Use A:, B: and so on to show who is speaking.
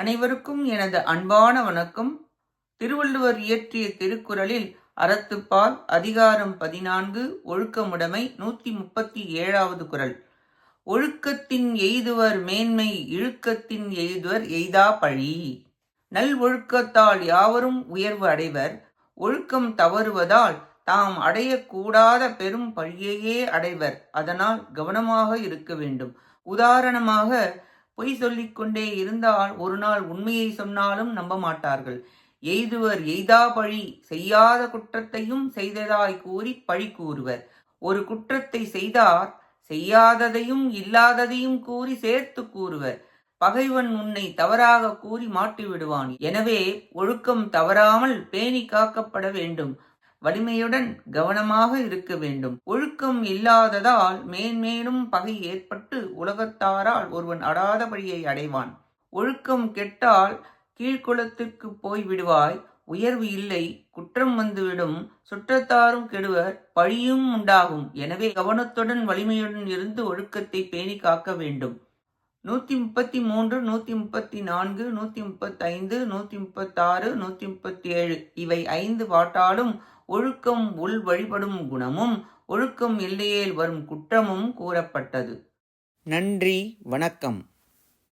A: அனைவருக்கும் எனது அன்பான வணக்கம் திருவள்ளுவர் இயற்றிய திருக்குறளில் அறத்துப்பால் அதிகாரம் பதினான்கு ஒழுக்கமுடைமை நூற்றி முப்பத்தி ஏழாவது குரல் ஒழுக்கத்தின் எய்துவர் மேன்மை இழுக்கத்தின் எய்துவர் எய்தா பழி நல் ஒழுக்கத்தால் யாவரும் உயர்வு அடைவர் ஒழுக்கம் தவறுவதால் தாம் அடையக்கூடாத பெரும் பழியையே அடைவர் அதனால் கவனமாக இருக்க வேண்டும் உதாரணமாக பொய் சொல்லிக்கொண்டே இருந்தால் ஒரு நாள் உண்மையை சொன்னாலும் நம்ப மாட்டார்கள் எய்துவர் எய்தா பழி செய்யாத குற்றத்தையும் செய்ததாய் கூறி பழி கூறுவர் ஒரு குற்றத்தை செய்தார் செய்யாததையும் இல்லாததையும் கூறி சேர்த்து கூறுவர் பகைவன் உன்னை தவறாக கூறி மாட்டி விடுவான் எனவே ஒழுக்கம் தவறாமல் பேணி காக்கப்பட வேண்டும் வலிமையுடன் கவனமாக இருக்க வேண்டும் ஒழுக்கம் இல்லாததால் மேன்மேலும் பகை ஏற்பட்டு உலகத்தாரால் ஒருவன் அடாத வழியை அடைவான் ஒழுக்கம் கெட்டால் கீழ்குளத்திற்கு போய் விடுவாய் உயர்வு இல்லை குற்றம் வந்துவிடும் சுற்றத்தாரும் கெடுவர் பழியும் உண்டாகும் எனவே கவனத்துடன் வலிமையுடன் இருந்து ஒழுக்கத்தை பேணி காக்க வேண்டும் நூற்றி முப்பத்தி மூன்று நூற்றி முப்பத்தி நான்கு நூற்றி முப்பத்தைந்து நூற்றி முப்பத்தாறு நூற்றி முப்பத்தி ஏழு இவை ஐந்து பாட்டாலும் ஒழுக்கம் உள் வழிபடும் குணமும் ஒழுக்கம் இல்லையேல் வரும் குற்றமும் கூறப்பட்டது
B: நன்றி வணக்கம்